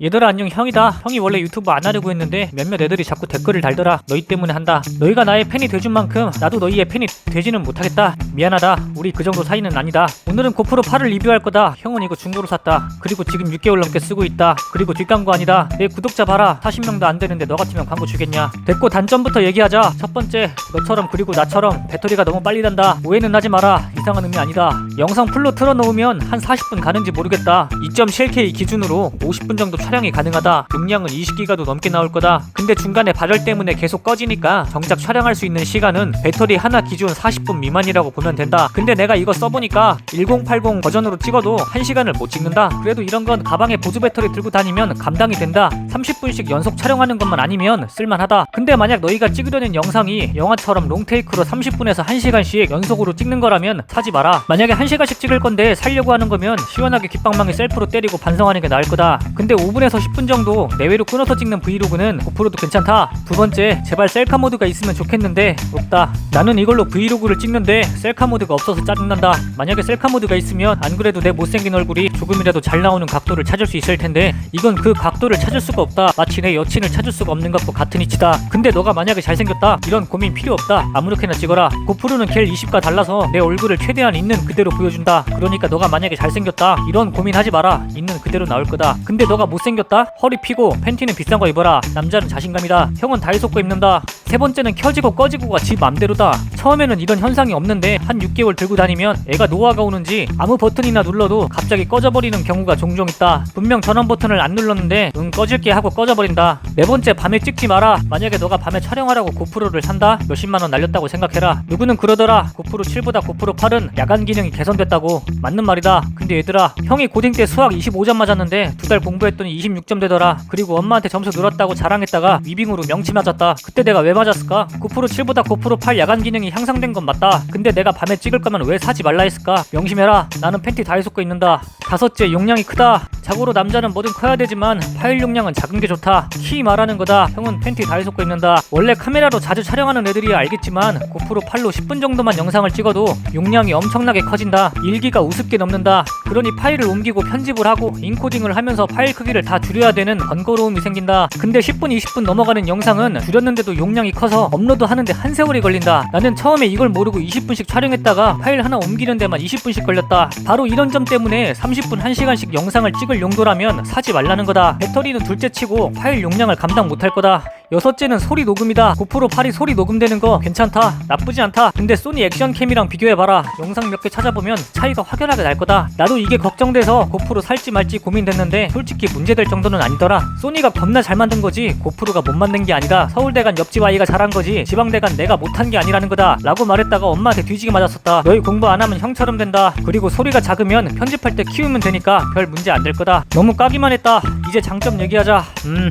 얘들아 안녕. 형이다. 형이 원래 유튜브 안 하려고 했는데 몇몇 애들이 자꾸 댓글을 달더라. 너희 때문에 한다. 너희가 나의 팬이 돼준 만큼 나도 너희의 팬이 되지는 못하겠다. 미안하다. 우리 그 정도 사이는 아니다. 오늘은 고프로 8을 리뷰할 거다. 형은 이거 중고로 샀다. 그리고 지금 6개월 넘게 쓰고 있다. 그리고 뒷광고 아니다. 내 구독자 봐라. 40명도 안 되는데 너 같으면 광고 주겠냐. 됐고 단점부터 얘기하자. 첫 번째 너처럼 그리고 나처럼 배터리가 너무 빨리 단다. 오해는 하지 마라. 이상한 의미 아니다. 영상 풀로 틀어놓으면 한 40분 가는지 모르겠다. 2.7K 기준으로 50분 정도 촬영이 가능하다. 용량은 20기가도 넘게 나올 거다. 근데 중간에 발열 때문에 계속 꺼지니까 정작 촬영할 수 있는 시간은 배터리 하나 기준 40분 미만이라고 보면 된다. 근데 내가 이거 써보니까 1080 버전으로 찍어도 1시간을 못 찍는다. 그래도 이런 건 가방에 보조 배터리 들고 다니면 감당이 된다 30분씩 연속 촬영하는 것만 아니면 쓸만하다. 근데 만약 너희가 찍으려는 영상이 영화처럼 롱테이크로 30분에서 1시간씩 연속으로 찍는 거라면 사지 마라. 만약에 1시간씩 찍을 건데 살려고 하는 거면 시원하게 귓방망이 셀프로 때리고 반성하는 게 나을 거다. 근데 5분에서 10분 정도 내외로 끊어서 찍는 브이로그는 고프로도 괜찮다. 두 번째 제발 셀카 모드가 있으면 좋겠는데 없다. 나는 이걸로 브이로그를 찍는데 셀카 모드가 없어서 짜증난다. 만약에 셀카 모드가 있으면 안 그래도 내 못생긴 얼굴이 조금이라도 잘 나오는 각도를 찾을 수 있을 텐데 이건 그 각도를 찾을 수가 없 다. 마치 내 여친을 찾을 수가 없는 것과 같은 이치다. 근데 너가 만약에 잘생겼다. 이런 고민 필요 없다. 아무렇게나 찍어라. 고프로는 겔 20과 달라서 내 얼굴을 최대한 있는 그대로 보여준다. 그러니까 너가 만약에 잘생겼다. 이런 고민하지 마라. 있는 그대로 나올 거다. 근데 너가 못생겼다? 허리 피고 팬티는 비싼 거 입어라. 남자는 자신감이다. 형은 다이소 거 입는다 세 번째는 켜지고 꺼지고가 지 맘대로다. 처음에는 이런 현상이 없는데 한 6개월 들고 다니면 애가 노화가 오는지 아무 버튼이나 눌러도 갑자기 꺼져버리는 경우가 종종 있다. 분명 전원 버튼을 안 눌렀는데 응 꺼질게 하고 꺼져버린다. 네 번째 밤에 찍지 마라. 만약에 너가 밤에 촬영하라고 고프로를 산다? 몇십만 원 날렸다고 생각해라. 누구는 그러더라. 고프로 7보다 고프로 8은 야간 기능이 개선됐다고. 맞는 말이다. 근데 얘들아 형이 고딩 때 수학 25점 맞았는데 두 달 공부했더니 26점 되더라. 그리고 엄마한테 점수 늘었다고 자랑했다가 위빙으로 명치 맞았다. 그때 내가 왜 맞았을까? 고프로 7보다 고프로 8 야간 기능이 향상된 건 맞다. 근데 내가 밤에 찍을 거면 왜 사지 말라 했을까? 명심해라. 나는 팬티 다이소 거 입는다. 다섯째 용량이 크다. 자고로 남자는 뭐든 커야 되지만 파일 용량은 작은 게 좋다. 키 말하는 거다. 형은 팬티 다이소 거 입는다. 원래 카메라로 자주 촬영하는 애들이 알겠지만 고프로 8로 10분 정도만 영상을 찍어도 용량이 엄청나게 커진다. 1기가 우습게 넘는다. 그러니 파일을 옮기고 편집을 하고 인코딩을 하면서 파일 크기를 다 줄여야 되는 번거로움이 생긴다. 근데 10분 20분 넘어가는 영상은 줄였는데도 용량이 커서 업로드 하는데 한 세월이 걸린다. 나는 처음에 이걸 모르고 20분씩 촬영했다가 파일 하나 옮기는 데만 20분씩 걸렸다. 바로 이런 점 때문에 30분 1시간씩 영상을 찍을 용도라면 사지 말라는 거다. 배터리는 둘째 치고 파일 용량을 감당 못할 거다 여섯째는 소리 녹음이다. 고프로 8이 소리 녹음되는 거 괜찮다. 나쁘지 않다. 근데 소니 액션캠이랑 비교해봐라. 영상 몇 개 찾아보면 차이가 확연하게 날 거다. 나도 이게 걱정돼서 고프로 살지 말지 고민됐는데 솔직히 문제될 정도는 아니더라. 소니가 겁나 잘 만든 거지. 고프로가 못 만든 게 아니다. 서울대 간 옆집 아이가 잘한 거지. 지방대 간 내가 못한 게 아니라는 거다. 라고 말했다가 엄마한테 뒤지게 맞았었다. 너희 공부 안 하면 형처럼 된다. 그리고 소리가 작으면 편집할 때 키우면 되니까 별 문제 안 될 거다. 너무 까기만 했다. 이제 장점 얘기하자. 음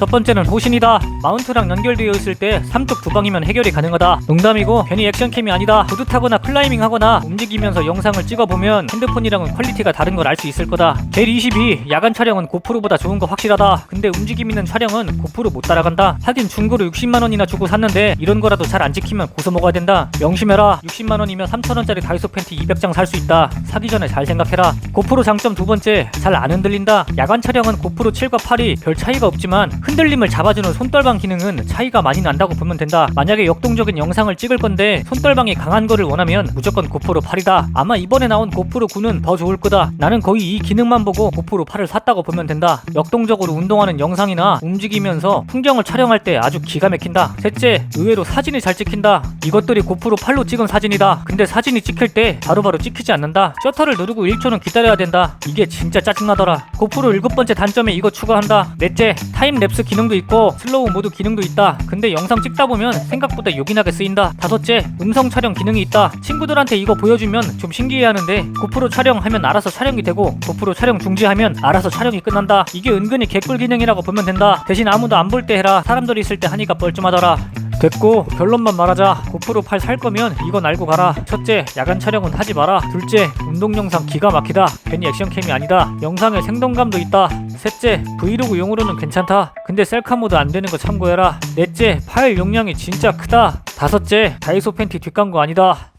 첫 번째는 호신이다. 마운트랑 연결되어 있을 때 삼뚝 두 방이면 해결이 가능하다. 농담이고 괜히 액션캠이 아니다. 보드 타거나 클라이밍 하거나 움직이면서 영상을 찍어보면 핸드폰이랑은 퀄리티가 다른 걸 알 수 있을 거다. 젤 22 야간 촬영은 고프로보다 좋은 거 확실하다. 근데 움직임 있는 촬영은 고프로 못 따라간다. 하긴 중고로 60만 원이나 주고 샀는데 이런 거라도 잘 안 지키면 고소 먹어야 된다. 명심해라. 60만 원이면 3천 원짜리 다이소 팬티 200장 살 수 있다. 사기 전에 잘 생각해라. 고프로 장점 두 번째 잘 안 흔들린다. 야간 촬영은 고프로 7과 8이 별 차이가 없지만 흔들림을 잡아주는 손떨방 기능은 차이가 많이 난다고 보면 된다. 만약에 역동적인 영상을 찍을 건데 손떨방이 강한 거를 원하면 무조건 고프로 8이다. 아마 이번에 나온 고프로 9는 더 좋을 거다. 나는 거의 이 기능만 보고 고프로 8을 샀다고 보면 된다. 역동적으로 운동하는 영상이나 움직이면서 풍경을 촬영할 때 아주 기가 막힌다. 셋째, 의외로 사진이 잘 찍힌다. 이것들이 고프로 8로 찍은 사진이다. 근데 사진이 찍힐 때 바로바로 찍히지 않는다. 셔터를 누르고 1초는 기다려야 된다. 이게 진짜 짜증나더라. 고프로 일곱 번째 단점에 이거 추가한다. 넷째, 타임랩 스 기능도 있고 슬로우 모드 기능도 있다. 근데 영상 찍다 보면 생각보다 요긴하게 쓰인다. 다섯째, 음성 촬영 기능이 있다. 친구들한테 이거 보여주면 좀 신기해하는데 고프로 촬영하면 알아서 촬영이 되고 고프로 촬영 중지하면 알아서 촬영이 끝난다. 이게 은근히 개꿀 기능이라고 보면 된다. 대신 아무도 안 볼 때 해라. 사람들이 있을 때 하니까 뻘쭘하더라. 됐고 결론만 말하자 고프로 8 살 거면 이건 알고 가라 첫째 야간 촬영은 하지 마라 둘째 운동 영상 기가 막히다 괜히 액션캠이 아니다 영상에 생동감도 있다 셋째 브이로그용으로는 괜찮다. 근데 셀카 모드 안 되는 거 참고해라. 넷째 파일 용량이 진짜 크다. 다섯째 다이소 팬티 뒷광고 아니다